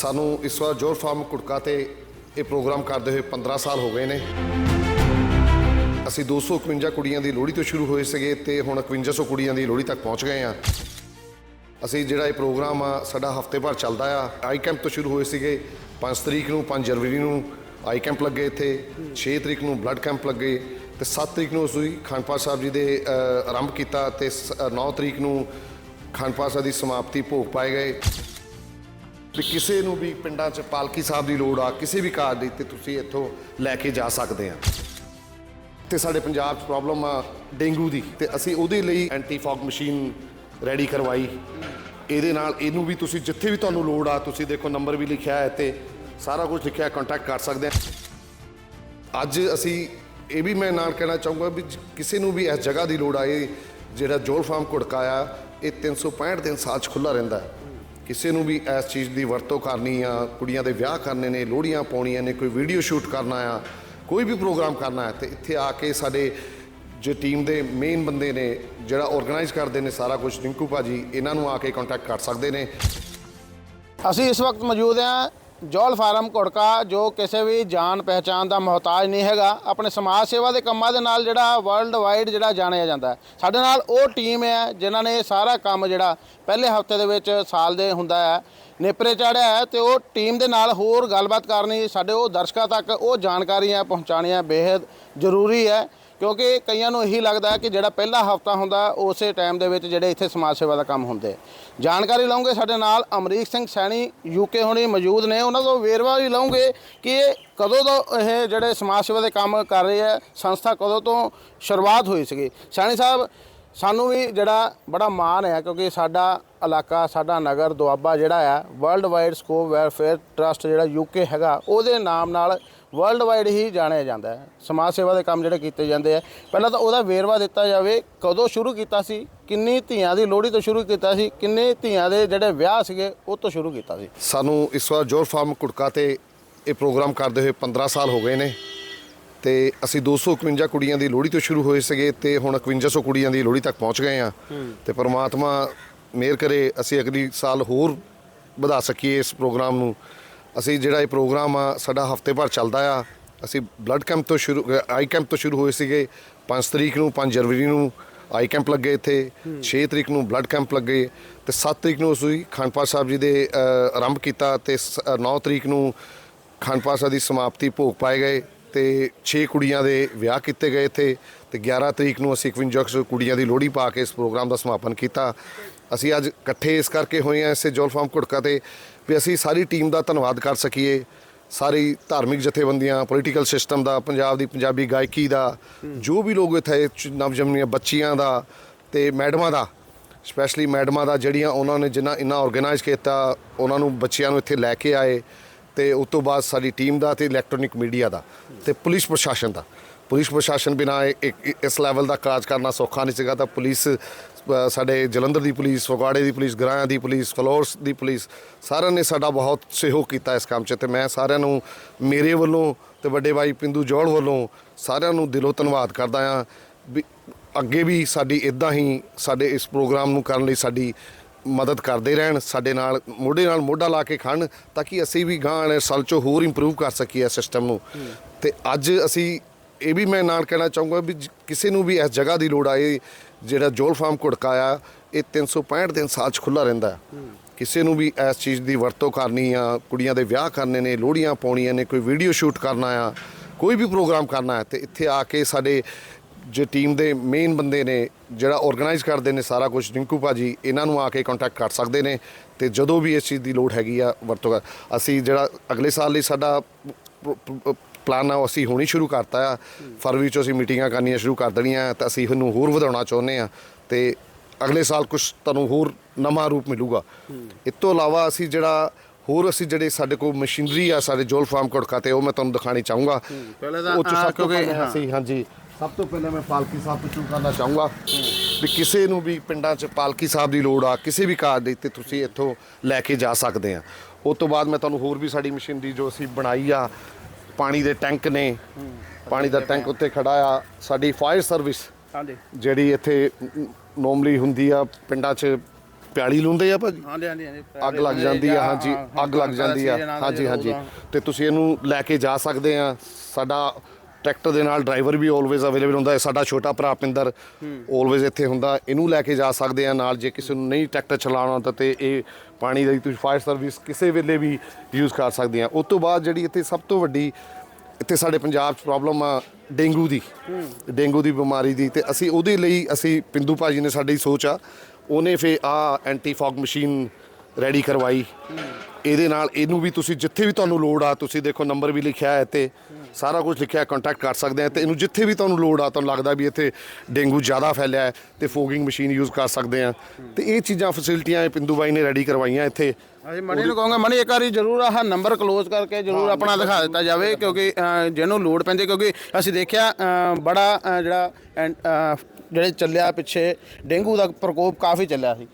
ਸਾਨੂੰ ਇਸ ਵਾਰ ਜੋਰ ਫਾਰਮ ਕੁੜਕਾ ਤੇ ਇਹ ਪ੍ਰੋਗਰਾਮ ਕਰਦੇ ਹੋਏ 15 ਸਾਲ ਹੋ ਗਏ ਨੇ। ਅਸੀਂ 251 ਕੁੜੀਆਂ ਦੀ ਲੋਹੜੀ ਤੋਂ ਸ਼ੁਰੂ ਹੋਏ ਸੀਗੇ ਤੇ ਹੁਣ 5100 ਕੁੜੀਆਂ ਦੀ ਲੋਹੜੀ ਤੱਕ ਪਹੁੰਚ ਗਏ ਆ ਅਸੀਂ ਜਿਹੜਾ ਇਹ ਪ੍ਰੋਗਰਾਮ ਆ, ਸਾਡਾ ਹਫ਼ਤੇ ਭਰ ਚੱਲਦਾ ਆ। ਆਈ ਕੈਂਪ ਤੋਂ ਸ਼ੁਰੂ ਹੋਏ ਸੀਗੇ 5 ਤਰੀਕ ਨੂੰ 5 ਜਨਵਰੀ ਨੂੰ ਆਈ ਕੈਂਪ ਲੱਗੇ ਇੱਥੇ 6 ਤਰੀਕ ਨੂੰ ਬਲੱਡ ਕੈਂਪ ਲੱਗੇ, ਤੇ 7 ਤਰੀਕ ਨੂੰ ਅਸੀਂ ਖਾਨਪਾਲ ਸਾਹਿਬ ਜੀ ਦੇ ਆਰੰਭ ਕੀਤਾ ਤੇ 9 ਤਰੀਕ ਨੂੰ ਖਾਨਪਾਲ ਸਾਹਿਬ ਦੀ ਸਮਾਪਤੀ ਭੋਗ ਪਾਏ ਗਏ। ਵੀ ਕਿਸੇ ਨੂੰ ਵੀ ਪਿੰਡਾਂ 'ਚ ਪਾਲਕੀ ਸਾਹਿਬ ਦੀ ਲੋੜ ਆ, ਕਿਸੇ ਵੀ ਕਾਰਜ ਦੀ, ਤੇ ਤੁਸੀਂ ਇੱਥੋਂ ਲੈ ਕੇ ਜਾ ਸਕਦੇ ਆ। ਤੇ ਸਾਡੇ ਪੰਜਾਬ 'ਚ ਪ੍ਰੋਬਲਮ ਆ ਡੇਂਗੂ ਦੀ, ਤੇ ਅਸੀਂ ਉਹਦੇ ਲਈ ਐਂਟੀ ਫੌਗ ਮਸ਼ੀਨ ਰੈਡੀ ਕਰਵਾਈ। ਇਹਦੇ ਨਾਲ ਇਹਨੂੰ ਵੀ ਤੁਸੀਂ ਜਿੱਥੇ ਵੀ ਤੁਹਾਨੂੰ ਲੋੜ ਆ, ਤੁਸੀਂ ਦੇਖੋ ਨੰਬਰ ਵੀ ਲਿਖਿਆ ਹੈ ਤੇ ਸਾਰਾ ਕੁਝ ਲਿਖਿਆ ਕੰਟੈਕਟ ਕਰ ਸਕਦੇ ਆ। ਅੱਜ ਅਸੀਂ ਇਹ ਵੀ ਮੈਂ ਨਾਲ ਕਹਿਣਾ ਚਾਹੂੰਗਾ ਵੀ ਕਿਸੇ ਨੂੰ ਵੀ ਇਸ ਜਗ੍ਹਾ ਦੀ ਲੋੜ ਆ, ਇਹ ਜਿਹੜਾ ਜੋਲ ਫਾਰਮ ਘੁੜਕਾ ਆ, ਇਹ 365 ਦਿਨ ਸਾਲ 'ਚ ਖੁੱਲਾ ਰਹਿੰਦਾ ਹੈ। ਕਿਸੇ ਨੂੰ ਵੀ ਇਸ ਚੀਜ਼ ਦੀ ਵਰਤੋਂ ਕਰਨੀ ਆ, ਕੁੜੀਆਂ ਦੇ ਵਿਆਹ ਕਰਨੇ ਨੇ, ਲੋਹੜੀਆਂ ਪਾਉਣੀਆਂ ਨੇ, ਕੋਈ ਵੀਡੀਓ ਸ਼ੂਟ ਕਰਨਾ ਆ, ਕੋਈ ਵੀ ਪ੍ਰੋਗਰਾਮ ਕਰਨਾ ਹੈ, ਤੇ ਇੱਥੇ ਆ ਕੇ ਸਾਡੇ ਜੋ ਟੀਮ ਦੇ ਮੇਨ ਬੰਦੇ ਨੇ, ਜਿਹੜਾ ਆਰਗੇਨਾਈਜ਼ ਕਰਦੇ ਨੇ ਸਾਰਾ ਕੁਝ ਰਿੰਕੂ ਭਾਜੀ, ਇਹਨਾਂ ਨੂੰ ਆ ਕੇ ਕੰਟੈਕਟ ਕਰ ਸਕਦੇ ਨੇ। ਅਸੀਂ ਇਸ ਵਕਤ ਮੌਜੂਦ ਹਾਂ ਜੋਲ ਫਾਰਮ ਘੁੜਕਾ, ਜੋ ਕਿਸੇ ਵੀ ਜਾਣ ਪਹਿਚਾਨ ਦਾ ਮੁਹਤਾਜ ਨਹੀਂ ਹੈਗਾ, ਆਪਣੇ ਸਮਾਜ ਸੇਵਾ ਦੇ ਕੰਮਾਂ ਦੇ ਨਾਲ ਜਿਹੜਾ ਵਰਲਡ ਵਾਈਡ ਜਿਹੜਾ ਜਾਣਿਆ ਜਾਂਦਾ ਸਾਡੇ ਨਾਲ ਉਹ ਟੀਮ ਹੈ ਜਿਨ੍ਹਾਂ ਨੇ ਸਾਰਾ ਕੰਮ ਜਿਹੜਾ ਪਹਿਲੇ ਹਫ਼ਤੇ ਦੇ ਵਿੱਚ ਸਾਲ ਦੇ ਹੁੰਦਾ ਹੈ, ਨੇਪਰੇ ਚਾੜਿਆ ਹੈ ਤੇ ਉਹ ਟੀਮ ਦੇ ਨਾਲ ਹੋਰ ਗੱਲਬਾਤ ਕਰਨੀ, ਸਾਡੇ ਉਹ ਦਰਸ਼ਕਾਂ ਤੱਕ ਉਹ ਜਾਣਕਾਰੀਆਂ ਪਹੁੰਚਾਉਣੀਆਂ ਬੇहद ਜ਼ਰੂਰੀ ਹੈ। ਕਿਉਂਕਿ ਕਈਆਂ ਨੂੰ ਇਹੀ ਲੱਗਦਾ ਕਿ ਜਿਹੜਾ ਪਹਿਲਾ ਹਫਤਾ ਹੁੰਦਾ, ਉਸੇ ਟਾਈਮ ਦੇ ਵਿੱਚ ਜਿਹੜੇ ਇੱਥੇ ਸਮਾਜ ਸੇਵਾ ਦਾ ਕੰਮ ਹੁੰਦੇ। ਜਾਣਕਾਰੀ ਲਵਾਂਗੇ ਸਾਡੇ ਨਾਲ, ਅਮਰੀਕ ਸਿੰਘ ਸੈਣੀ ਯੂਕੇ ਹੁਣੀ ਮੌਜੂਦ ਨੇ। ਉਹਨਾਂ ਤੋਂ ਵੇਰਵਾ ਵੀ ਲਵਾਂਗੇ ਕਿ ਇਹ ਕਦੋਂ ਤੋਂ ਇਹ ਜਿਹੜੇ ਸਮਾਜ ਸੇਵਾ ਦੇ ਕੰਮ ਕਰ ਰਹੇ ਆ ਸੰਸਥਾ ਕਦੋਂ ਤੋਂ ਸ਼ੁਰੂਆਤ ਹੋਈ ਸੀਗੀ। ਸੈਣੀ ਸਾਹਿਬ, ਸਾਨੂੰ ਵੀ ਜਿਹੜਾ ਬੜਾ ਮਾਣ ਹੈ ਕਿਉਂਕਿ ਸਾਡਾ ਇਲਾਕਾ, ਸਾਡਾ ਨਗਰ ਦੁਆਬਾ ਜਿਹੜਾ ਆ world wide scope welfare trust ਜਿਹੜਾ ਯੂਕੇ ਹੈਗਾ, ਉਹਦੇ ਨਾਮ ਨਾਲ ਵਰਲਡ ਵਾਈਡ ਹੀ ਜਾਣਿਆ ਜਾਂਦਾ ਹੈ। ਸਮਾਜ ਸੇਵਾ ਦੇ ਕੰਮ ਜਿਹੜੇ ਕੀਤੇ ਜਾਂਦੇ ਆ। ਪਹਿਲਾਂ ਤਾਂ ਉਹਦਾ ਵੇਰਵਾ ਦਿੱਤਾ ਜਾਵੇ ਕਦੋਂ ਸ਼ੁਰੂ ਕੀਤਾ ਸੀ ਕਿੰਨੀ ਧੀਆਂ ਦੀ ਲੋਹੜੀ ਤੋਂ ਸ਼ੁਰੂ ਕੀਤਾ ਸੀ ਕਿੰਨੇ ਧੀਆਂ ਦੇ ਜਿਹੜੇ ਵਿਆਹ ਸੀਗੇ ਉਹ ਤੋਂ ਸ਼ੁਰੂ ਕੀਤਾ ਸੀ। ਸਾਨੂੰ ਇਸ ਵਾਰ ਜੋਰ ਫਾਰਮ ਕੁੜਕਾ ਤੇ ਇਹ ਪ੍ਰੋਗਰਾਮ ਕਰਦੇ ਹੋਏ 15 ਸਾਲ ਹੋ ਗਏ ਨੇ। ਤੇ ਅਸੀਂ 251 ਕੁੜੀਆਂ ਦੀ ਲੋਹੜੀ ਤੋਂ ਸ਼ੁਰੂ ਹੋਏ ਸੀਗੇ ਤੇ ਹੁਣ 5100 ਕੁੜੀਆਂ ਦੀ ਲੋਹੜੀ ਤੱਕ ਪਹੁੰਚ ਗਏ ਆ। ਤੇ ਪ੍ਰਮਾਤਮਾ ਮਿਹਰ ਕਰੇ ਅਸੀਂ ਅਗਲੀ ਸਾਲ ਹੋਰ ਵਧਾ ਸਕੀਏ ਇਸ ਪ੍ਰੋਗਰਾਮ ਨੂੰ। ਅਸੀਂ ਜਿਹੜਾ ਇਹ ਪ੍ਰੋਗਰਾਮ ਆ, ਸਾਡਾ ਹਫ਼ਤੇ ਭਰ ਚੱਲਦਾ ਆ। ਅਸੀਂ ਬਲੱਡ ਕੈਂਪ ਤੋਂ ਸ਼ੁਰੂ ਆਈ ਕੈਂਪ ਤੋਂ ਸ਼ੁਰੂ ਹੋਏ ਸੀਗੇ। 5 ਤਰੀਕ ਨੂੰ 5 ਜਨਵਰੀ ਨੂੰ ਆਈ ਕੈਂਪ ਲੱਗੇ ਇੱਥੇ। 6 ਤਰੀਕ ਨੂੰ ਬਲੱਡ ਕੈਂਪ ਲੱਗੇ। ਤੇ 7 ਤਰੀਕ ਨੂੰ ਅਸੀਂ ਖਾਨਪਾਲ ਸਾਹਿਬ ਜੀ ਦੇ ਆਰੰਭ ਕੀਤਾ ਤੇ 9 ਤਰੀਕ ਨੂੰ ਖਾਨਪਾਲ ਸਾਹਿਬ ਦੀ ਸਮਾਪਤੀ ਭੋਗ ਪਾਏ ਗਏ ਤੇ 6 ਕੁੜੀਆਂ ਦੇ ਵਿਆਹ ਕੀਤੇ ਗਏ ਇੱਥੇ ਤੇ 11 ਤਰੀਕ ਨੂੰ ਅਸੀਂ 51 ਕੁੜੀਆਂ ਦੀ ਲੋਹੜੀ ਪਾ ਕੇ ਇਸ ਪ੍ਰੋਗਰਾਮ ਦਾ ਸਮਾਪਨ ਕੀਤਾ। ਅਸੀਂ ਅੱਜ ਇਕੱਠੇ ਇਸ ਕਰਕੇ ਹੋਏ ਆ ਇਸੇ ਜੋਲ ਫਾਰਮ ਘੁੜਕਾ ਤੇ ਵੀ ਅਸੀਂ ਸਾਰੀ ਟੀਮ ਦਾ ਧੰਨਵਾਦ ਕਰ ਸਕੀਏ। ਸਾਰੀ ਧਾਰਮਿਕ ਜਥੇਬੰਦੀਆਂ ਪੋਲੀਟੀਕਲ ਸਿਸਟਮ ਦਾ, ਪੰਜਾਬ ਦੀ ਪੰਜਾਬੀ ਗਾਇਕੀ ਦਾ, ਜੋ ਵੀ ਲੋਕ ਇੱਥੇ ਚ- ਨਵਜੰਮੀਆਂ ਬੱਚੀਆਂ ਦਾ ਤੇ ਮੈਡਮਾਂ ਦਾ ਸਪੈਸ਼ਲੀ ਮੈਡਮਾਂ ਦਾ, ਜਿਹੜੀਆਂ ਉਹਨਾਂ ਨੇ ਜਿੰਨਾ ਇੰਨਾ ਆਰਗੇਨਾਈਜ਼ ਕੀਤਾ, ਉਹਨਾਂ ਨੂੰ ਬੱਚਿਆਂ ਨੂੰ ਇੱਥੇ ਲੈ ਕੇ ਆਏ ਤੇ ਉਸ ਤੋਂ ਬਾਅਦ ਸਾਡੀ ਟੀਮ ਦਾ ਤੇ ਇਲੈਕਟ੍ਰੋਨਿਕ ਮੀਡੀਆ ਦਾ ਤੇ ਪੁਲਿਸ ਪ੍ਰਸ਼ਾਸਨ ਦਾ। ਪੁਲਿਸ ਪ੍ਰਸ਼ਾਸਨ ਬਿਨਾ ਇਸ ਲੈਵਲ ਦਾ ਕਾਜ ਕਰਨਾ ਸੌਖਾ ਨਹੀਂ ਸੀਗਾ ਤਾਂ ਪੁਲਿਸ ਸਾਡੇ ਜਲੰਧਰ ਦੀ ਪੁਲਿਸ, ਫਗਵਾੜੇ ਦੀ ਪੁਲਿਸ, ਗਰਾਇਆ ਦੀ ਪੁਲਿਸ, ਫਲੋਰਸ ਦੀ ਪੁਲਿਸ, ਸਾਰਿਆਂ ਨੇ ਸਾਡਾ ਬਹੁਤ ਸਹਿਯੋਗ ਕੀਤਾ ਇਸ ਕੰਮ 'ਚ ਤੇ ਮੈਂ ਸਾਰਿਆਂ ਨੂੰ ਮੇਰੇ ਵੱਲੋਂ ਤੇ ਵੱਡੇ ਭਾਈ ਪਿੰਦੂ ਜੋੜ ਵੱਲੋਂ ਸਾਰਿਆਂ ਨੂੰ ਦਿਲੋਂ ਧੰਨਵਾਦ ਕਰਦਾ ਹਾਂ ਵੀ ਅੱਗੇ ਵੀ ਸਾਡੀ ਇਦਾਂ ਹੀ ਸਾਡੇ ਇਸ ਪ੍ਰੋਗਰਾਮ ਨੂੰ ਕਰਨ ਲਈ ਸਾਡੀ ਮਦਦ ਕਰਦੇ ਰਹਿਣ, ਸਾਡੇ ਨਾਲ ਮੋਢੇ ਨਾਲ ਮੋਢਾ ਲਾ ਕੇ ਖੜਨ ਤਾਂ ਕਿ ਅਸੀਂ ਵੀ ਗਾਂ ਵਾਲੇ ਸਾਲ 'ਚੋਂ ਹੋਰ ਇੰਪਰੂਵ ਕਰ ਸਕੀਏ ਇਸ ਸਿਸਟਮ ਨੂੰ। ਤੇ ਅੱਜ ਅਸੀਂ ਇਹ ਵੀ ਮੈਂ ਨਾਲ ਕਹਿਣਾ ਚਾਹੂੰਗਾ ਵੀ ਕਿਸੇ ਨੂੰ ਵੀ ਇਸ ਜਗ੍ਹਾ ਦੀ ਲੋੜ ਆਏ ਜਿਹੜਾ ਜੋਲ ਫਾਰਮ ਘੁੜਕਾ ਆ ਇਹ 365 ਦਿਨ ਸਾਲ 'ਚ ਖੁੱਲਾ ਰਹਿੰਦਾ ਹੈ। ਕਿਸੇ ਨੂੰ ਵੀ ਇਸ ਚੀਜ਼ ਦੀ ਵਰਤੋਂ ਕਰਨੀ ਆ ਕੁੜੀਆਂ ਦੇ ਵਿਆਹ ਕਰਨੇ ਨੇ ਲੋਹੜੀਆਂ ਪਾਉਣੀਆਂ ਨੇ ਕੋਈ ਵੀਡੀਓ ਸ਼ੂਟ ਕਰਨਾ ਆ ਕੋਈ ਵੀ ਪ੍ਰੋਗਰਾਮ ਕਰਨਾ ਹੈ ਤੇ ਇੱਥੇ ਆ ਕੇ ਸਾਡੇ ਜੋ ਟੀਮ ਦੇ ਮੇਨ ਬੰਦੇ ਨੇ ਜਿਹੜਾ ਆਰਗੇਨਾਈਜ਼ ਕਰਦੇ ਨੇ ਸਾਰਾ ਕੁਝ ਰਿੰਕੂ ਭਾਜੀ ਇਹਨਾਂ ਨੂੰ ਆ ਕੇ ਕੰਟੈਕਟ ਕਰ ਸਕਦੇ ਨੇ ਤੇ ਜਦੋਂ ਵੀ ਇਸ ਚੀਜ਼ ਦੀ ਲੋੜ ਹੈਗੀ ਆ ਵਰਤੋਂ ਅਸੀਂ ਜਿਹੜਾ ਅਗਲੇ ਸਾਲ ਲਈ ਸਾਡਾ ਪਲਾਨ ਆ ਉਹ ਅਸੀਂ ਹੁਣੀ ਸ਼ੁਰੂ ਕਰਤਾ ਆ। ਫਰਵਰੀ ਚ ਅਸੀਂ ਮੀਟਿੰਗਾਂ ਕਰਨੀਆਂ ਸ਼ੁਰੂ ਕਰ ਦੇਣੀਆਂ ਤਾਂ ਅਸੀਂ ਇਹਨੂੰ ਹੋਰ ਵਧਾਉਣਾ ਚਾਹੁੰਦੇ ਆ। ਤੇ ਅਗਲੇ ਸਾਲ ਕੁਝ ਤੁਹਾਨੂੰ ਹੋਰ ਨਵਾਂ ਰੂਪ ਮਿਲੂਗਾ। ਇਸ ਤੋਂ ਇਲਾਵਾ ਅਸੀਂ ਜਿਹੜਾ ਹੋਰ ਅਸੀਂ ਜਿਹੜੇ ਸਾਡੇ ਕੋਲ ਮਸ਼ੀਨਰੀ ਆ ਸਾਡੇ ਜੋਲ ਫਾਰਮ ਕੋੜਕਾ ਤੇ ਉਹ ਮੈਂ ਤੁਹਾਨੂੰ ਦਿਖਾਣੀ ਚਾਹੂੰਗਾ। ਪਹਿਲੇ ਤਾਂ, ਉਹ 'ਚ ਸਭ ਤੋਂ ਕਿਉਂਕਿ, ਪਹਿਲਾਂ ਹਾਂ। ਅਸੀਂ ਹਾਂਜੀ ਸਭ ਤੋਂ ਪਹਿਲਾਂ ਮੈਂ ਪਾਲਕੀ ਸਾਹਿਬ ਤੋਂ ਸ਼ੁਰੂ ਕਰਨਾ ਚਾਹੂੰਗਾ। ਵੀ ਕਿਸੇ ਨੂੰ ਵੀ ਪਿੰਡਾਂ 'ਚ ਪਾਲਕੀ ਸਾਹਿਬ ਦੀ ਲੋੜ ਆ ਕਿਸੇ ਵੀ ਕਾਰਜ ਦੀ ਤੇ ਤੁਸੀਂ ਇੱਥੋਂ ਲੈ ਕੇ ਜਾ ਸਕਦੇ ਆ। ਉਸ ਤੋਂ ਬਾਅਦ ਮੈਂ ਤੁਹਾਨੂੰ ਹੋਰ ਵੀ ਸਾਡੀ ਮਸ਼ੀਨਰੀ ਜੋ ਅਸੀਂ ਬਣਾਈ ਆ ਪਾਣੀ ਦੇ ਟੈਂਕ ਨੇ। ਪਾਣੀ ਦਾ ਟੈਂਕ ਉੱਤੇ ਖੜਾ ਆ। ਸਾਡੀ ਫਾਇਰ ਸਰਵਿਸ ਹਾਂਜੀ। ਜਿਹੜੀ ਇੱਥੇ ਨੋਰਮਲੀ ਹੁੰਦੀ ਆ ਪਿੰਡਾਂ 'ਚ ਪਿਆਲੀ ਲੁੰਦੇ ਆ ਭਾਜੀ? ਹਾਂਜੀ ਹਾਂਜੀ ਅੱਗ ਲੱਗ ਜਾਂਦੀ ਆ ਹਾਂਜੀ ਅੱਗ ਲੱਗ ਜਾਂਦੀ ਆ। ਹਾਂਜੀ ਹਾਂਜੀ। ਤੇ ਤੁਸੀਂ ਇਹਨੂੰ ਲੈ ਕੇ ਜਾ ਸਕਦੇ ਆ। ਸਾਡਾ ਟਰੈਕਟਰ ਦੇ ਨਾਲ ਡਰਾਈਵਰ ਵੀ ਆਲਵੇਜ਼ ਅਵੇਲੇਬਲ ਹੁੰਦਾ ਹੈ। ਸਾਡਾ ਛੋਟਾ ਭਰਾ ਪਿੰਦਰ ਆਲਵੇਜ਼ ਇੱਥੇ ਹੁੰਦਾ। ਇਹਨੂੰ ਲੈ ਕੇ ਜਾ ਸਕਦੇ ਆ ਨਾਲ। ਜੇ ਕਿਸੇ ਨੂੰ ਨਹੀਂ ਟਰੈਕਟਰ ਚਲਾਉਣਾ ਤਾਂ ਤੇ ਇਹ ਪਾਣੀ ਦੀ ਤੁਸੀਂ ਫਾਇਰ ਸਰਵਿਸ ਕਿਸੇ ਵੇਲੇ ਵੀ ਯੂਜ਼ ਕਰ ਸਕਦੇ ਆ ਉਸ ਤੋਂ ਬਾਅਦ ਜਿਹੜੀ ਇੱਥੇ ਸਭ ਤੋਂ ਵੱਡੀ ਇੱਥੇ ਸਾਡੇ ਪੰਜਾਬ 'ਚ ਪ੍ਰੋਬਲਮ ਆ ਡੇਂਗੂ ਦੀ। ਡੇਂਗੂ ਦੀ ਬਿਮਾਰੀ ਦੀ ਤੇ ਅਸੀਂ ਉਹਦੇ ਲਈ ਅਸੀਂ ਪਿੰਦੂ ਭਾਜੀ ਨੇ ਸਾਡੀ ਸੋਚ ਆ ਉਹਨੇ ਫੇ ਆ ਐਂਟੀ ਫੌਗ ਮਸ਼ੀਨ ਰੈਡੀ ਕਰਵਾਈ ਇਹਦੇ ਨਾਲ ਇਹਨੂੰ ਵੀ ਤੁਸੀਂ ਜਿੱਥੇ ਵੀ ਤੁਹਾਨੂੰ ਲੋੜ ਆ ਤੁਸੀਂ ਦੇਖੋ ਨੰਬਰ ਵੀ ਲਿਖਿਆ ਹੈ ਤੇ ਸਾਰਾ ਕੁਝ ਲਿਖਿਆ ਕੰਟੈਕਟ ਕਰ ਸਕਦੇ ਆ ਤੇ ਇਹਨੂੰ ਜਿੱਥੇ ਵੀ ਤੁਹਾਨੂੰ ਲੋੜ ਆ ਤੁਹਾਨੂੰ ਲੱਗਦਾ ਵੀ ਇੱਥੇ ਡੇਂਗੂ ਜ਼ਿਆਦਾ ਫੈਲਿਆ ਹੈ ਤੇ ਫੋਗਿੰਗ ਮਸ਼ੀਨ ਯੂਜ਼ ਕਰ ਸਕਦੇ ਆ। ਤੇ ਇਹ ਚੀਜ਼ਾਂ ਫੈਸਿਲਿਟੀਆਂ ਇਹ ਪਿੰਦੂ ਬਾਈ ਨੇ ਰੈਡੀ ਕਰਵਾਈਆਂ ਇੱਥੇ। ਅਸੀਂ ਮਣੀ ਨੂੰ ਕਹਾਂਗਾ ਮਣੀ ਇੱਕ ਵਾਰੀ ਜ਼ਰੂਰ ਆਹ ਨੰਬਰ ਕਲੋਜ਼ ਕਰਕੇ ਜ਼ਰੂਰ ਆਪਣਾ ਦਿਖਾ ਦਿੱਤਾ ਜਾਵੇ ਕਿਉਂਕਿ ਜਿਹਨੂੰ ਲੋਡ ਪੈਂਦੀ ਕਿਉਂਕਿ ਅਸੀਂ ਦੇਖਿਆ ਬੜਾ ਜਿਹੜਾ ਅਹ, ਜਿਹੜੇ ਚੱਲਿਆ ਪਿੱਛੇ ਡੇਂਗੂ ਦਾ ਪ੍ਰਕੋਪ ਕਾਫੀ ਚੱਲਿਆ ਸੀ।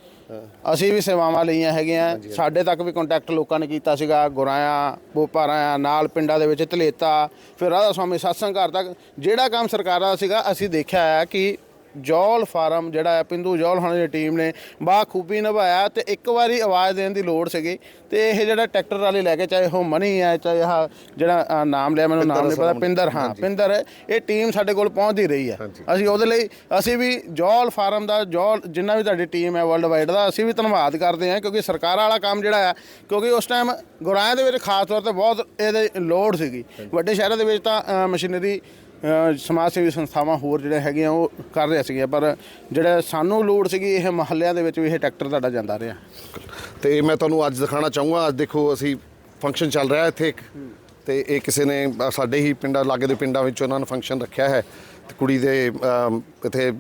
ਅਸੀਂ ਵੀ ਸੇਵਾਵਾਂ ਲਈਆਂ ਹੈਗੀਆਂ। ਸਾਡੇ ਤੱਕ ਵੀ ਕੰਟੈਕਟ ਲੋਕਾਂ ਨੇ ਕੀਤਾ ਸੀਗਾ ਗੁਰਾਇਆ ਬੋਪਾਰਾ ਨਾਲ ਪਿੰਡਾਂ ਦੇ ਵਿੱਚ ਧਲੇਤਾ ਫਿਰ ਰਾਧਾ ਸਵਾਮੀ ਸਤਸੰਗ ਘਰ ਤੱਕ। ਜਿਹੜਾ ਕੰਮ ਸਰਕਾਰਾਂ ਦਾ ਸੀਗਾ ਅਸੀਂ ਦੇਖਿਆ ਹੈ ਕਿ ਜੌਲ ਫਾਰਮ ਜਿਹੜਾ ਹੈ ਪਿੰਦੂ ਜੌਲ ਹੋਣੇ ਦੀ ਟੀਮ ਨੇ ਬਾਖੂਬੀ ਨਿਭਾਇਆ ਤੇ ਇੱਕ ਵਾਰੀ ਆਵਾਜ਼ ਦੇਣ ਦੀ ਲੋੜ ਸੀਗੀ ਤੇ ਇਹ ਜਿਹੜਾ ਟਰੈਕਟਰ ਵਾਲੇ ਲੈ ਕੇ ਚਾਹੇ ਉਹ ਮਨੀ ਹੈ ਚਾਹੇ ਆਹ ਜਿਹੜਾ ਨਾਮ ਲਿਆ ਮੈਨੂੰ ਨਾਮ ਨਹੀਂ ਪਤਾ ਪਿੰਦਰ ਹਾਂ ਪਿੰਦਰ ਇਹ ਟੀਮ ਸਾਡੇ ਕੋਲ ਪਹੁੰਚਦੀ ਰਹੀ ਹੈ। ਅਸੀਂ ਉਹਦੇ ਲਈ ਅਸੀਂ ਵੀ ਜੌਲ ਫਾਰਮ ਦਾ ਜੌਲ ਜਿੰਨਾ ਵੀ ਤੁਹਾਡੀ ਟੀਮ ਹੈ ਵਰਲਡ ਵਾਈਡ ਦਾ ਅਸੀਂ ਵੀ ਧੰਨਵਾਦ ਕਰਦੇ ਹਾਂ ਕਿਉਂਕਿ ਸਰਕਾਰ ਵਾਲਾ ਕੰਮ ਜਿਹੜਾ ਹੈ ਕਿਉਂਕਿ ਉਸ ਟਾਈਮ ਗੁਰਾਇਆਂ ਦੇ ਵਿੱਚ ਖਾਸ ਤੌਰ ਤੇ ਬਹੁਤ ਇਹਦੇ ਲੋੜ ਸੀਗੀ। ਵੱਡੇ ਸ਼ਹਿਰਾਂ ਦੇ ਵਿੱਚ ਤਾਂ ਮਸ਼ੀਨਰੀ ਸਮਾਜ ਸੇਵੀ ਸੰਸਥਾਵਾਂ ਹੋਰ ਜਿਹੜੇ ਹੈਗੇ ਆ ਉਹ ਕਰ ਰਹੇ ਸੀਗੇ ਪਰ ਜਿਹੜਾ ਸਾਨੂੰ ਲੋੜ ਸੀਗੀ ਇਹ ਮਹੱਲਿਆਂ ਦੇ ਵਿੱਚ ਵੀ ਇਹ ਟਰੈਕਟਰ ਤੁਹਾਡਾ ਜਾਂਦਾ ਰਿਹਾ। ਤੇ ਮੈਂ ਤੁਹਾਨੂੰ ਅੱਜ ਦਿਖਾਣਾ ਚਾਹੂੰਗਾ। ਅੱਜ ਦੇਖੋ ਅਸੀਂ ਫੰਕਸ਼ਨ ਚੱਲ ਰਿਹਾ ਇੱਥੇ ਇੱਕ। ਤੇ ਇਹ ਕਿਸੇ ਨੇ ਸਾਡੇ ਹੀ ਪਿੰਡਾਂ ਲਾਗੇ ਦੇ ਪਿੰਡਾਂ ਵਿੱਚ ਉਹਨਾਂ ਨੇ ਫੰਕਸ਼ਨ ਰੱਖਿਆ ਹੈ। ਤੇ ਕੁੜੀ ਦੇ ਇੱਥੇ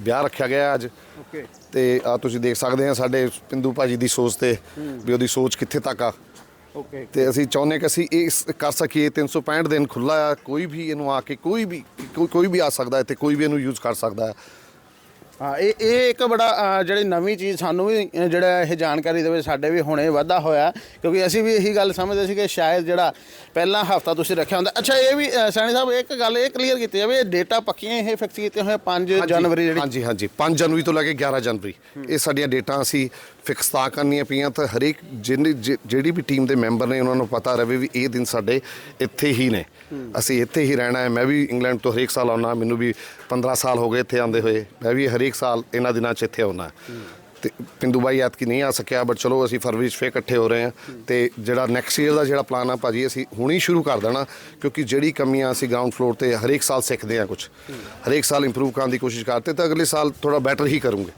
ਵਿਆਹ ਰੱਖਿਆ ਗਿਆ ਅੱਜ। ਓਕੇ ਤੇ ਆ ਤੁਸੀਂ ਦੇਖ ਸਕਦੇ ਆ ਸਾਡੇ ਪਿੰਦੂ ਭਾਜੀ ਦੀ ਸੋਚ ਤੇ ਵੀ ਉਹਦੀ ਸੋਚ ਕਿੱਥੇ ਤੱਕ ਆ। ਓਕੇ ਤੇ ਅਸੀਂ ਚਾਹੁੰਦੇ ਕਿ ਅਸੀਂ ਇਹ ਕਰ ਸਕੀਏ 365 ਦਿਨ ਖੁੱਲਾ ਆ ਕੋਈ ਵੀ ਇਹਨੂੰ ਆ ਕੇ ਕੋਈ ਵੀ ਕੋਈ ਕੋਈ ਵੀ ਆ ਸਕਦਾ ਤੇ ਕੋਈ ਵੀ ਇਹਨੂੰ ਯੂਜ਼ ਕਰ ਸਕਦਾ ਹੈ ਹਾਂ ਇਹ ਇਹ ਇੱਕ ਬੜਾ ਅ, ਜਿਹੜੀ ਨਵੀਂ ਚੀਜ਼ ਸਾਨੂੰ ਵੀ ਅ, ਜਿਹੜਾ ਇਹ ਜਾਣਕਾਰੀ ਦੇ ਵਿੱਚ ਸਾਡੇ ਵੀ ਹੁਣੇ ਵਾਧਾ ਹੋਇਆ ਕਿਉਂਕਿ ਅਸੀਂ ਵੀ ਇਹੀ ਗੱਲ ਸਮਝਦੇ ਸੀ ਕਿ ਸ਼ਾਇਦ ਜਿਹੜਾ ਪਹਿਲਾ ਹਫਤਾ ਤੁਸੀਂ ਰੱਖਿਆ ਹੁੰਦਾ ਅੱਛਾ ਇਹ ਵੀ ਅ, ਸੈਣੀ ਸਾਹਿਬ ਇੱਕ ਗੱਲ ਇਹ ਕਲੀਅਰ ਕੀਤੀ ਜਾਵੇ ਇਹ ਡੇਟਾ ਪੱਕੀਆਂ ਇਹ ਫਿਕਸ ਕੀਤੇ ਹੋਏ 5 ਜਨਵਰੀ ਜਿਹੜੀ ਹਾਂਜੀ ਹਾਂਜੀ 5 ਜਨਵਰੀ ਤੋਂ ਲੈ ਕੇ 11 ਜਨਵਰੀ ਇਹ ਸਾਡੀਆਂ ਡੇਟਾਂ ਅਸੀਂ ਫਿਕਸ ਤਾਂ ਕਰਨੀਆਂ ਪਈਆਂ ਤਾਂ ਹਰੇਕ ਜਿੰਨੀ ਜਿ- ਜਿਹੜੀ ਵੀ ਟੀਮ ਦੇ ਮੈਂਬਰ ਨੇ ਉਹਨਾਂ ਨੂੰ ਪਤਾ ਰਹੇ ਵੀ ਇਹ ਦਿਨ ਸਾਡੇ ਇੱਥੇ ਹੀ ਨੇ। ਅਸੀਂ ਇੱਥੇ ਹੀ ਰਹਿਣਾ ਹੈ। ਮੈਂ ਵੀ ਇੰਗਲੈਂਡ ਤੋਂ ਹਰੇਕ ਸਾਲ ਆਉਣਾ ਮੈਨੂੰ ਵੀ 15 ਸਾਲ ਹੋ ਗਏ ਇੱਥੇ ਆਉਂਦੇ ਹੋਏ। ਮੈਂ ਵੀ ਹਰੇਕ ਸਾਲ ਇਹਨਾਂ ਦਿਨਾਂ 'ਚ ਇੱਥੇ ਆਉਣਾ ਤੇ ਪਿੰਦੂ ਬਾਈ ਐਤਕੀ ਨਹੀਂ ਆ ਸਕਿਆ ਬਟ ਚਲੋ ਅਸੀਂ ਫਰਵਰੀ 'ਚ ਫੇਰ ਇਕੱਠੇ ਹੋ ਰਹੇ ਹਾਂ। ਤੇ ਜਿਹੜਾ ਨੈਕਸਟ ਈਅਰ ਦਾ ਜਿਹੜਾ ਪਲਾਨ ਆ ਭਾਜੀ, ਅਸੀਂ ਹੁਣੀ ਸ਼ੁਰੂ ਕਰ ਦੇਣਾ। ਕਿਉਂਕਿ ਜਿਹੜੀ ਕਮੀਆਂ ਅਸੀਂ ਗਰਾਊਂਡ ਫਲੋਰ ਤੇ ਹਰੇਕ ਸਾਲ ਸਿੱਖਦੇ ਹਾਂ ਕੁਝ ਹਰੇਕ ਸਾਲ ਇੰਪਰੂਵ ਕਰਨ ਦੀ ਕੋਸ਼ਿਸ਼ ਕਰਦੇ ਤਾਂ ਅਗਲੇ ਸਾਲ ਥੋੜਾ ਬੈਟਰ ਹੀ ਕਰੂੰਗੇ।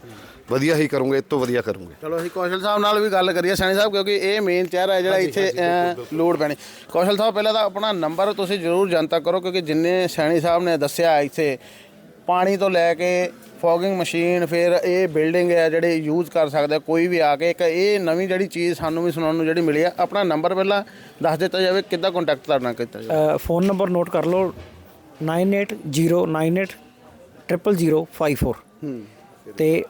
ਵਧੀਆ ਹੀ ਕਰੂੰਗੇ ਇਸ ਤੋਂ ਵਧੀਆ ਕਰੂੰਗੇ। ਚਲੋ ਅਸੀਂ ਕੌਸ਼ਲ ਸਾਹਿਬ ਨਾਲ ਵੀ ਗੱਲ ਕਰੀਏ ਸੈਣੀ ਸਾਹਿਬ ਕਿਉਂਕਿ ਇਹ ਮੇਨ ਚਿਹਰਾ ਹੈ ਜਿਹੜਾ ਇੱਥੇ ਅ, ਲੋਡ ਪੈਣੀ। ਕੌਸ਼ਲ ਸਾਹਿਬ ਪਹਿਲਾਂ ਤਾਂ ਆਪਣਾ ਨੰਬਰ ਤੁਸੀਂ ਜ਼ਰੂਰ ਜਨਤਾ ਕਰੋ ਕਿਉਂਕਿ ਜਿੰਨੇ ਸੈਣੀ ਸਾਹਿਬ ਨੇ ਦੱਸਿਆ ਇੱਥੇ ਪਾਣੀ ਤੋਂ ਲੈ ਕੇ ਫੋਗਿੰਗ ਮਸ਼ੀਨ ਫਿਰ ਇਹ ਬਿਲਡਿੰਗ ਹੈ ਜਿਹੜੇ ਯੂਜ਼ ਕਰ ਸਕਦਾ ਕੋਈ ਵੀ ਆ ਕੇ ਇੱਕ ਇਹ ਨਵੀਂ ਜਿਹੜੀ ਚੀਜ਼ ਸਾਨੂੰ ਵੀ ਸੁਣਾਉਣ ਨੂੰ ਜਿਹੜੀ ਮਿਲੀ ਆ ਆਪਣਾ ਨੰਬਰ ਪਹਿਲਾਂ ਦੱਸ ਦਿੱਤਾ ਜਾਵੇ ਕਿੱਦਾਂ ਕੰਟੈਕਟ ਕਰਨਾ ਕੀਤਾ ਜਾਵੇ? ਅ, ਫੋਨ ਨੰਬਰ ਨੋਟ ਕਰ ਲਓ 9809800054 ਤੇ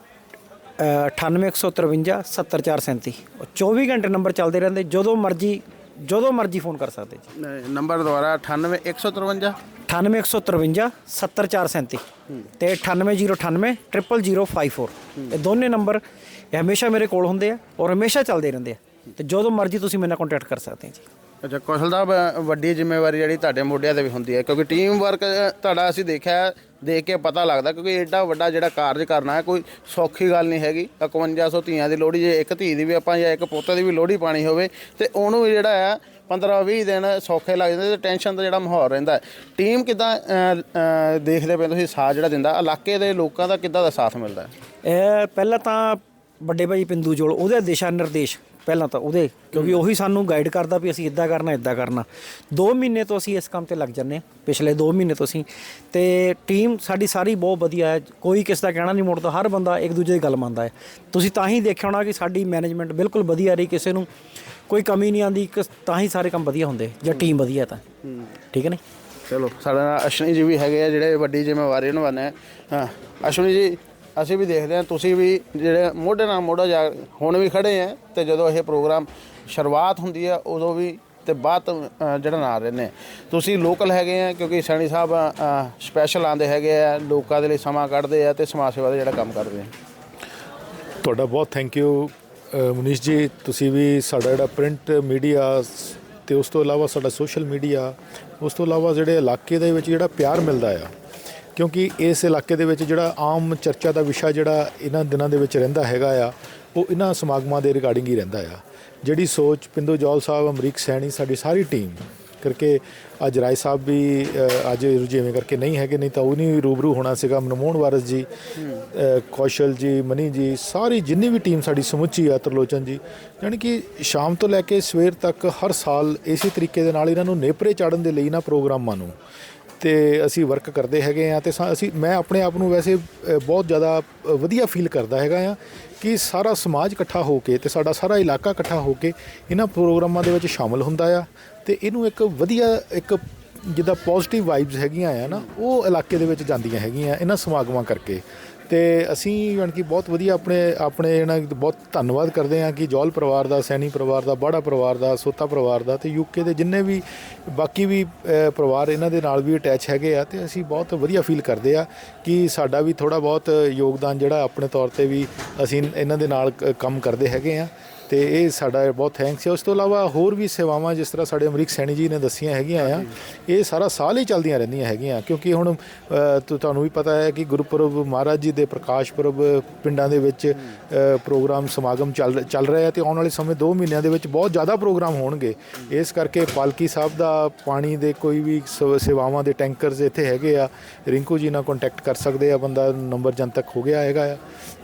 ਅ, 98153 70437 24 ਘੰਟੇ ਨੰਬਰ ਚੱਲਦੇ ਰਹਿੰਦੇ ਜਦੋਂ ਮਰਜ਼ੀ ਜਦੋਂ ਮਰਜ਼ੀ ਫੋਨ ਕਰ ਸਕਦੇ ਜੀ। ਨੰਬਰ ਦੁਆਰਾ 98153 98153 70437 ਤੇ 98098 00054 ਇਹ ਦੋਨੇ ਨੰਬਰ ਇਹ ਹਮੇਸ਼ਾ ਮੇਰੇ ਕੋਲ ਹੁੰਦੇ ਆ ਔਰ ਹਮੇਸ਼ਾ ਚੱਲਦੇ ਰਹਿੰਦੇ ਆ। ਤੇ ਜਦੋਂ ਮਰਜ਼ੀ ਤੁਸੀਂ ਮੇਰੇ ਨਾਲ ਕੰਟੈਕਟ ਕਰ ਸਕਦੇ ਹੋ ਜੀ। ਅੱਛਾ ਕੌਸ਼ਲ ਸਾਹਿਬ ਅ, ਵੱਡੀ ਜ਼ਿੰਮੇਵਾਰੀ ਜਿਹੜੀ ਤੁਹਾਡੇ ਮੋਢਿਆਂ ਤੇ ਵੀ ਹੁੰਦੀ ਹੈ ਕਿਉਂਕਿ ਟੀਮ ਵਰਕ ਤੁਹਾਡਾ ਅਸੀਂ ਦੇਖਿਆ ਦੇਖ ਕੇ ਪਤਾ ਲੱਗਦਾ ਕਿਉਂਕਿ ਐਡਾ ਵੱਡਾ ਜਿਹੜਾ ਕਾਰਜ ਕਰਨਾ ਹੈ, ਕੋਈ ਸੌਖੀ ਗੱਲ ਨਹੀਂ ਹੈਗੀ। 5100 ਧੀਆਂ ਦੀ ਲੋਹੜੀ, ਜੇ ਇੱਕ ਧੀ ਦੀ ਵੀ ਆਪਾਂ ਜਾਂ ਇੱਕ ਪੋਤੇ ਦੀ ਵੀ ਲੋਹੜੀ ਪਾਣੀ ਹੋਵੇ, ਤੇ ਉਹਨੂੰ ਵੀ ਜਿਹੜਾ ਹੈ 15 20 ਦਿਨ ਸੌਖੇ ਲੱਗ ਜਾਂਦੇ, ਤੇ ਟੈਨਸ਼ਨ ਦਾ ਜਿਹੜਾ ਮਾਹੌਲ ਰਹਿੰਦਾ ਟੀਮ ਕਿਦਾਂ ਦੇਖਦੇ ਪਏ ਤੁਸੀਂ ਸਾਥ ਜਿਹੜਾ ਦਿੰਦਾ, ਇਲਾਕੇ ਦੇ ਲੋਕਾਂ ਦਾ ਕਿੱਦਾਂ ਦਾ ਸਾਥ ਮਿਲਦਾ ਇਹ ਪਹਿਲਾਂ ਤਾਂ ਵੱਡੇ ਭਾਈ ਪਿੰਦੂ ਜੋਲ, ਉਹਦੇ ਦਿਸ਼ਾ ਨਿਰਦੇਸ਼ ਪਹਿਲਾਂ ਤਾਂ ਉਹਦੇ ਕਿਉਂਕਿ ਉਹੀ ਸਾਨੂੰ ਗਾਈਡ ਕਰਦਾ ਵੀ ਅਸੀਂ ਇਦਾਂ ਕਰਨਾ ਇਦਾਂ ਕਰਨਾ। 2 ਮਹੀਨੇ ਤੋਂ ਅਸੀਂ ਇਸ ਕੰਮ ਤੇ ਲੱਗ ਜੰਨੇ ਪਿਛਲੇ 2 ਮਹੀਨੇ ਤੋਂ ਅਸੀਂ। ਤੇ ਟੀਮ ਸਾਡੀ ਸਾਰੀ ਬਹੁਤ ਵਧੀਆ ਹੈ ਕੋਈ ਕਿਸ ਦਾ ਕਹਿਣਾ ਨਹੀਂ ਮੋੜਦਾ ਹਰ ਬੰਦਾ ਇੱਕ ਦੂਜੇ ਦੀ ਗੱਲ ਮੰਨਦਾ ਹੈ। ਤੁਸੀਂ ਤਾਂ ਹੀ ਦੇਖਿਆ ਹੋਣਾ ਕਿ ਸਾਡੀ ਮੈਨੇਜਮੈਂਟ ਬਿਲਕੁਲ ਵਧੀਆ ਰਹੀ ਕਿਸੇ ਨੂੰ ਕੋਈ ਕਮੀ ਨਹੀਂ ਆਂਦੀ ਤਾਂ ਹੀ ਸਾਰੇ ਕੰਮ ਵਧੀਆ ਹੁੰਦੇ ਜਾਂ ਟੀਮ ਵਧੀਆ ਤਾਂ। ਠੀਕ ਹੈ ਨਹੀਂ? ਚਲੋ ਸਾਡੇ ਅਸ਼ਵਨੀ ਜੀ ਵੀ ਹੈਗੇ ਆ ਜਿਹੜੇ ਵੱਡੀ ਜ਼ਿੰਮੇਵਾਰੀ ਨਿਭਾਉਂਦੇ ਆ। ਹਾਂ ਅਸ਼ਵਨੀ ਜੀ ਅਸੀਂ ਵੀ ਦੇਖਦੇ ਹਾਂ ਤੁਸੀਂ ਵੀ ਜਿਹੜੇ ਮੋਢੇ ਨਾਲ ਮੋਢਾ ਜਾ ਹੁਣ ਵੀ ਖੜੇ ਆ ਤੇ ਜਦੋਂ ਇਹ ਪ੍ਰੋਗਰਾਮ ਸ਼ੁਰੂਆਤ ਹੁੰਦੀ ਆ ਉਦੋਂ ਵੀ ਤੇ ਬਾਅਦ ਅ, ਜਿਹੜਾ ਨਾਲ ਰਹਿੰਦੇ ਤੁਸੀਂ ਲੋਕਲ ਹੈਗੇ ਆ ਕਿਉਂਕਿ ਸੈਣੀ ਸਾਹਿਬ ਸਪੈਸ਼ਲ ਆਂਦੇ ਹੈਗੇ ਆ ਲੋਕਾਂ ਦੇ ਲਈ ਸਮਾਂ ਕੱਢਦੇ ਆ ਤੇ ਸਮਾਜ ਸੇਵਾ ਦਾ ਜਿਹੜਾ ਕੰਮ ਕਰਦੇ ਆ। ਤੁਹਾਡਾ ਬਹੁਤ ਥੈਂਕ ਯੂ ਮਨੀਸ਼ ਜੀ। ਤੁਸੀਂ ਵੀ ਸਾਡਾ ਜਿਹੜਾ ਪ੍ਰਿੰਟ ਮੀਡੀਆ ਤੇ ਉਸ ਤੋਂ ਇਲਾਵਾ ਸਾਡਾ ਸੋਸ਼ਲ ਮੀਡੀਆ ਉਸ ਤੋਂ ਇਲਾਵਾ ਜਿਹੜੇ ਇਲਾਕੇ ਦੇ ਵਿੱਚ ਜਿਹੜਾ ਪਿਆਰ ਮਿਲਦਾ ਆ ਕਿਉਂਕਿ ਇਸ ਇਲਾਕੇ ਦੇ ਵਿੱਚ ਜਿਹੜਾ ਆਮ ਚਰਚਾ ਦਾ ਵਿਸ਼ਾ ਜਿਹੜਾ ਇਹਨਾਂ ਦਿਨਾਂ ਦੇ ਵਿੱਚ ਰਹਿੰਦਾ ਹੈਗਾ ਆ, ਉਹ ਇਹਨਾਂ ਸਮਾਗਮਾਂ ਦੇ ਰਿਗਾਰਡਿੰਗ ਹੀ ਰਹਿੰਦਾ ਆ। ਜਿਹੜੀ ਸੋਚ ਪਿੰਦੋ ਜੌਲ ਸਾਹਿਬ, ਅਮਰੀਕ ਸੈਣੀ, ਸਾਡੀ ਸਾਰੀ ਟੀਮ ਕਰਕੇ ਅੱਜ ਰਾਏ ਸਾਹਿਬ ਵੀ ਅੱਜ ਰੁਝੇਵੇਂ ਕਰਕੇ ਨਹੀਂ ਹੈਗੇ, ਨਹੀਂ ਤਾਂ ਉਹ ਨਹੀਂ ਰੂਬਰੂ ਹੋਣਾ ਸੀਗਾ ਮਨਮੋਹਨ ਵਾਰਸ ਜੀ ਕੌਸ਼ਲ ਜੀ, ਮਨੀ ਜੀ, ਸਾਰੀ ਜਿੰਨੀ ਵੀ ਟੀਮ ਸਾਡੀ ਸਮੁੱਚੀ ਆ, ਤਰਲੋਚਨ ਜੀ ਯਾਨੀ ਕਿ ਸ਼ਾਮ ਤੋਂ ਲੈ ਕੇ ਸਵੇਰ ਤੱਕ ਹਰ ਸਾਲ ਇਸੇ ਤਰੀਕੇ ਦੇ ਨਾਲ ਇਹਨਾਂ ਨੂੰ ਨੇਪਰੇ ਚਾੜਨ ਦੇ ਲਈ ਨਾ ਪ੍ਰੋਗਰਾਮਾਂ ਨੂੰ ਤੇ ਅਸੀਂ ਵਰਕ ਕਰਦੇ ਹੈਗੇ ਆ ਤੇ ਸਾ- ਅਸੀਂ, ਮੈਂ ਆਪਣੇ ਆਪ ਨੂੰ ਵੈਸੇ ਬਹੁਤ ਜ਼ਿਆਦਾ ਵਧੀਆ ਫੀਲ ਕਰਦਾ ਹੈਗਾ ਆ ਕਿ ਸਾਰਾ ਸਮਾਜ ਇਕੱਠਾ ਹੋ ਕੇ ਤੇ ਸਾਡਾ ਸਾਰਾ ਇਲਾਕਾ ਇਕੱਠਾ ਹੋ ਕੇ ਇਹਨਾਂ ਪ੍ਰੋਗਰਾਮਾਂ ਦੇ ਵਿੱਚ ਸ਼ਾਮਲ ਹੁੰਦਾ ਆ ਤੇ ਇਹਨੂੰ ਇੱਕ ਵਧੀਆ, ਇੱਕ ਜਿੱਦਾਂ ਪੋਜ਼ਿਟਿਵ ਵਾਈਬਸ ਹੈਗੀਆਂ ਆ ਨਾ, ਉਹ ਇਲਾਕੇ ਦੇ ਵਿੱਚ ਜਾਂਦੀਆਂ ਹੈਗੀਆਂ ਇਹਨਾਂ ਸਮਾਗਮਾਂ ਕਰਕੇ। ਤੇ ਅਸੀਂ ਯਾਨੀ ਕਿ ਬਹੁਤ ਵਧੀਆ ਆਪਣੇ ਆਪਣੇ ਇਹਨਾਂ ਬਹੁਤ ਧੰਨਵਾਦ ਕਰਦੇ ਹਾਂ ਕਿ ਜੌਲ ਪਰਿਵਾਰ ਦਾ, ਸੈਣੀ ਪਰਿਵਾਰ ਦਾ, ਬਾੜਾ ਪਰਿਵਾਰ ਦਾ, ਸੋਤਾ ਪਰਿਵਾਰ ਦਾ ਤੇ ਯੂਕੇ ਦੇ ਜਿੰਨੇ ਵੀ ਬਾਕੀ ਵੀ ਪਰਿਵਾਰ ਇਹਨਾਂ ਦੇ ਨਾਲ ਵੀ ਅਟੈਚ ਹੈਗੇ ਆ ਤੇ ਅਸੀਂ ਬਹੁਤ ਵਧੀਆ ਫੀਲ ਕਰਦੇ ਆ ਕਿ ਸਾਡਾ ਵੀ ਥੋੜਾ ਬਹੁਤ ਯੋਗਦਾਨ ਜਿਹੜਾ ਆਪਣੇ ਤੌਰ ਤੇ ਵੀ ਅਸੀਂ ਇਹਨਾਂ ਦੇ ਨਾਲ ਕ- ਕੰਮ ਕਰਦੇ ਹੈਗੇ ਆ। ਤੇ ਇਹ ਸਾਡਾ ਬਹੁਤ ਥੈਂਕਸ ਹੈ। ਉਸ ਤੋਂ ਇਲਾਵਾ ਹੋਰ ਵੀ ਸੇਵਾਵਾਂ ਜਿਸ ਤਰ੍ਹਾਂ ਸਾਡੇ ਅਮਰੀਕ ਸੈਣੀ ਜੀ ਨੇ ਦੱਸੀਆਂ ਹੈਗੀਆਂ ਆ, ਇਹ ਸਾਰਾ ਸਾਲ ਹੀ ਚੱਲਦੀਆਂ ਰਹਿੰਦੀਆਂ ਹੈਗੀਆਂ। ਕਿਉਂਕਿ ਹੁਣ ਤੁਹਾਨੂੰ ਵੀ ਪਤਾ ਹੈ ਕਿ ਗੁਰਪੁਰਬ ਮਹਾਰਾਜ ਜੀ ਦੇ ਪ੍ਰਕਾਸ਼ ਪੁਰਬ ਪਿੰਡਾਂ ਦੇ ਵਿੱਚ ਪ੍ਰੋਗਰਾਮ ਸਮਾਗਮ ਚੱਲ ਚੱਲ ਰਿਹਾ ਹੈ ਤੇ ਆਉਣ ਵਾਲੇ ਸਮੇਂ 2 ਮਹੀਨਿਆਂ ਦੇ ਵਿੱਚ ਬਹੁਤ ਜ਼ਿਆਦਾ ਪ੍ਰੋਗਰਾਮ ਹੋਣਗੇ। ਇਸ ਕਰਕੇ ਪਾਲਕੀ ਸਾਹਿਬ ਦਾ ਪਾਣੀ ਦੇ ਕੋਈ ਵੀ ਸ- ਸੇਵਾਵਾਂ ਦੇ ਟੈਂਕਰਸ ਇੱਥੇ ਹੈਗੇ ਆ, ਰਿੰਕੂ ਜੀ ਨਾਲ ਕੰਟੈਕਟ ਕਰ ਸਕਦੇ ਆ, ਬੰਦਾ ਨੰਬਰ ਜਨਤਕ ਹੋ ਗਿਆ ਹੈਗਾ ਆ।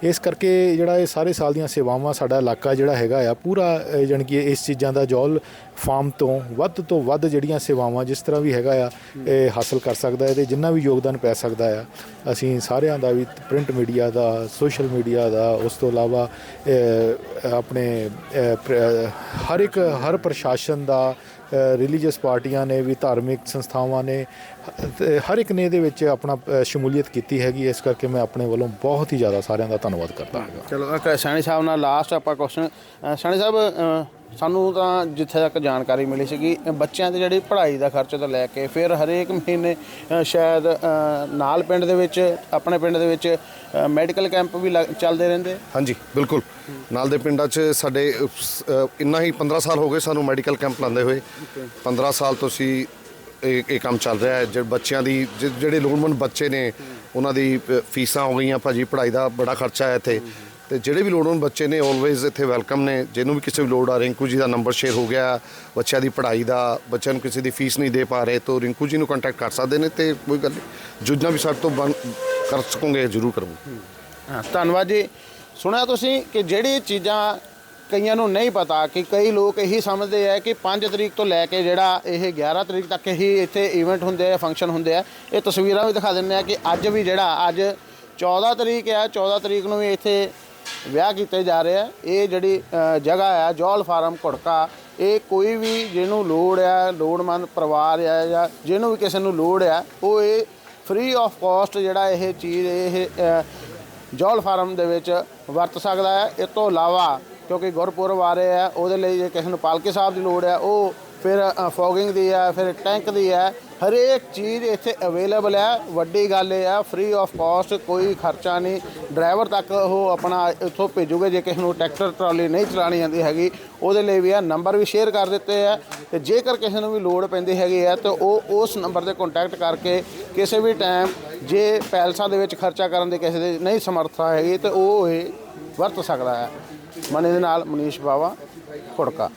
ਇਸ ਕਰਕੇ ਜਿਹੜਾ ਇਹ ਸਾਰੇ ਸਾਲ ਦੀਆਂ ਸੇਵਾਵਾਂ ਸਾਡਾ ਇਲਾਕਾ ਜਿਹੜਾ ਹੈਗਾ ਆ ਪੂਰਾ ਅ, ਜਾਣੀ ਕਿ ਇਸ ਚੀਜ਼ਾਂ ਦਾ ਜੌਲ ਫਾਰਮ ਤੋਂ ਵੱਧ ਤੋਂ ਵੱਧ ਜਿਹੜੀਆਂ ਸੇਵਾਵਾਂ ਜਿਸ ਤਰ੍ਹਾਂ ਵੀ ਹੈਗਾ ਆ ਇਹ ਹਾਸਲ ਕਰ ਸਕਦਾ ਹੈ ਤੇ ਜਿੰਨਾ ਵੀ ਯੋਗਦਾਨ ਪੈ ਸਕਦਾ ਆ ਅਸੀਂ ਸਾਰਿਆਂ ਦਾ ਵੀ ਪ੍ਰਿੰਟ ਮੀਡੀਆ ਦਾ ਸੋਸ਼ਲ ਮੀਡੀਆ ਦਾ ਉਸ ਤੋਂ ਇਲਾਵਾ ਆਪਣੇ ਹਰ ਇੱਕ ਹਰ ਪ੍ਰਸ਼ਾਸਨ ਦਾ ਰਿਲੀਜੀਅਸ ਪਾਰਟੀਆਂ ਨੇ ਵੀ, ਧਾਰਮਿਕ ਸੰਸਥਾਵਾਂ ਨੇ ਹ- ਹਰ ਇੱਕ ਨੇ ਇਹਦੇ ਵਿੱਚ ਆਪਣਾ ਸ਼ਮੂਲੀਅਤ ਕੀਤੀ ਹੈਗੀ। ਇਸ ਕਰਕੇ ਮੈਂ ਆਪਣੇ ਵੱਲੋਂ ਬਹੁਤ ਹੀ ਜ਼ਿਆਦਾ ਸਾਰਿਆਂ ਦਾ ਧੰਨਵਾਦ ਕਰਦਾ ਹਾਂ ਚਲੋ ਸੈਣੀ ਸਾਹਿਬ ਨਾਲ ਲਾਸਟ ਆਪਾਂ ਕੁਐਸਚਨ ਸੈਣੀ ਸਾਹਿਬ ਸਾਨੂੰ ਤਾਂ ਜਿੱਥੇ ਤੱਕ ਜਾਣਕਾਰੀ ਮਿਲੀ ਸੀਗੀ ਬੱਚਿਆਂ ਦੀ ਜਿਹੜੀ ਪੜ੍ਹਾਈ ਦਾ ਖਰਚ ਤੋਂ ਲੈ ਕੇ ਫਿਰ ਹਰੇਕ ਮਹੀਨੇ ਸ਼ਾਇਦ ਨਾਲ ਪਿੰਡ ਦੇ ਵਿੱਚ, ਆਪਣੇ ਪਿੰਡ ਦੇ ਵਿੱਚ ਮੈਡੀਕਲ ਕੈਂਪ ਵੀ ਲੱਗ- ਚੱਲਦੇ ਰਹਿੰਦੇ ਹਾਂਜੀ, ਬਿਲਕੁਲ। ਨਾਲ ਦੇ ਪਿੰਡਾਂ 'ਚ ਸਾਡੇ ਇੰਨਾ ਹੀ 15 ਸਾਲ ਹੋ ਗਏ ਸਾਨੂੰ ਮੈਡੀਕਲ ਕੈਂਪ ਲਾਉਂਦੇ ਹੋਏ। 15 ਸਾਲ ਤੋਂ ਸੀ ਇਹ ਇਹ ਕੰਮ ਚੱਲ ਰਿਹਾ ਹੈ। ਜਿਹੜੇ ਬੱਚਿਆਂ ਦੀ, ਜਿ- ਜਿਹੜੇ ਲੋੜਵੰਦ ਬੱਚੇ ਨੇ, ਉਹਨਾਂ ਦੀ ਫੀਸਾਂ ਹੋ ਗਈਆਂ, ਭਾਜੀ ਪੜ੍ਹਾਈ ਦਾ ਬੜਾ ਖਰਚਾ ਹੈ ਇੱਥੇ। ਤੇ ਜਿਹੜੇ ਵੀ ਲੋੜਵੰਦ ਬੱਚੇ ਨੇ ਆਲਵੇਜ਼ ਇੱਥੇ ਵੈਲਕਮ ਨੇ। ਜਿਹਨੂੰ ਵੀ ਕਿਸੇ ਵੀ ਲੋੜ ਆ ਰਿੰਕੂ ਜੀ ਦਾ ਨੰਬਰ ਸ਼ੇਅਰ ਹੋ ਗਿਆ। ਬੱਚਿਆਂ ਦੀ ਪੜ੍ਹਾਈ ਦਾ ਬੱਚਿਆਂ ਨੂੰ ਕਿਸੇ ਦੀ ਫੀਸ ਨਹੀਂ ਦੇ ਪਾ ਰਹੇ ਤਾਂ ਰਿੰਕੂ ਜੀ ਨੂੰ ਕੰਟੈਕਟ ਕਰ ਸਕਦੇ ਨੇ ਤੇ ਕੋਈ ਗੱਲ ਨਹੀਂ। ਜਿੰਨਾ ਵੀ ਸਾਡੇ ਤੋਂ ਬਣ ਕਰ ਸਕੋਗੇ ਜ਼ਰੂਰ ਕਰਾਂਗੇ। ਹਾਂ, ਧੰਨਵਾਦ ਜੀ। ਸੁਣਿਆ ਤੁਸੀਂ ਕਿ ਜਿਹੜੀ ਚੀਜ਼ਾਂ ਕਈਆਂ ਨੂੰ ਨਹੀਂ ਪਤਾ ਕਿ ਕਈ ਲੋਕ ਇਹੀ ਸਮਝਦੇ ਆ ਕਿ 5 ਤਰੀਕ ਤੋਂ ਲੈ ਕੇ ਜਿਹੜਾ ਇਹ 11 ਤਰੀਕ ਤੱਕ ਹੀ ਇੱਥੇ ਇਵੈਂਟ ਹੁੰਦੇ ਆ ਫੰਕਸ਼ਨ ਹੁੰਦੇ ਆ ਇਹ ਤਸਵੀਰਾਂ ਵੀ ਦਿਖਾ ਦਿੰਦੇ ਆ ਕਿ ਅੱਜ ਵੀ ਜਿਹੜਾ ਅੱਜ 14 ਤਰੀਕ ਆ 14 ਤਰੀਕ ਨੂੰ ਵੀ ਇੱਥੇ ਵਿਆਹ ਕੀਤੇ ਜਾ ਰਹੇ ਆ। ਇਹ ਜਿਹੜੀ ਜਗ੍ਹਾ ਆ ਜੌਲ ਫਾਰਮ ਘੁੜਕਾ, ਇਹ ਕੋਈ ਵੀ ਜਿਹਨੂੰ ਲੋੜ ਆ, ਲੋੜਮੰਦ ਪਰਿਵਾਰ ਆ ਜਾਂ ਜਿਹਨੂੰ ਵੀ ਕਿਸੇ ਨੂੰ ਲੋੜ ਆ, ਉਹ ਇਹ ਫ੍ਰੀ ਆਫ ਕਾਸਟ ਜਿਹੜਾ ਇਹ ਚੀਜ਼, ਇਹ ਜੌਲ ਫਾਰਮ ਦੇ ਵਿੱਚ ਵਰਤ ਸਕਦਾ ਹੈ। ਇਸ ਤੋਂ ਇਲਾਵਾ ਕਿਉਂਕਿ ਗੁਰਪੁਰਬ ਆ ਰਹੇ ਆ, ਉਹਦੇ ਲਈ ਜੇ ਕਿਸੇ ਨੂੰ ਪਾਲਕੀ ਸਾਹਿਬ ਦੀ ਲੋੜ ਹੈ ਉਹ ਫਿਰ ਫੋਗਿੰਗ ਦੀ ਹੈ, ਫਿਰ ਟੈਂਕ ਦੀ ਹੈ। ਹਰੇਕ ਚੀਜ਼ ਇੱਥੇ ਅਵੇਲੇਬਲ ਹੈ। ਵੱਡੀ ਗੱਲ ਇਹ ਆ ਫ੍ਰੀ ਆਫ ਕਾਸਟ ਕੋਈ ਖਰਚਾ ਨਹੀਂ। ਡਰਾਈਵਰ ਤੱਕ ਉਹ ਆਪਣਾ ਇੱਥੋਂ ਭੇਜੂਗੇ, ਜੇ ਕਿਸੇ ਨੂੰ ਟਰੈਕਟਰ, ਟਰਾਲੀ ਨਹੀਂ ਚਲਾਣੀ ਆਉਂਦੀ ਹੈਗੀ, ਉਹਦੇ ਲਈ ਵੀ ਆ ਨੰਬਰ ਵੀ ਸ਼ੇਅਰ ਕਰ ਦਿੱਤੇ ਆ ਤੇ ਜੇਕਰ ਕਿਸੇ ਨੂੰ ਵੀ ਲੋੜ ਪੈਂਦੀ ਹੈਗੀ ਹੈ, ਤਾਂ ਉਹ ਉਸ ਨੰਬਰ ਤੇ ਕੰਟੈਕਟ ਕਰਕੇ ਕਿਸੇ ਵੀ ਟਾਈਮ ਜੇ ਪੈਲਸਾਂ ਦੇ ਵਿੱਚ ਖਰਚਾ ਕਰਨ ਦੇ ਕਿਸੇ ਦੇ ਨਹੀਂ ਸਮਰੱਥਾ ਹੈਗੀ, ਤੇ ਉਹ ਇਹ ਵਰਤ ਸਕਦਾ ਹੈ। ਮਨੇ ਦੇ ਨਾਲ ਮਨੀਸ਼ ਬਾਵਾ, ਖੁੜਕਾ।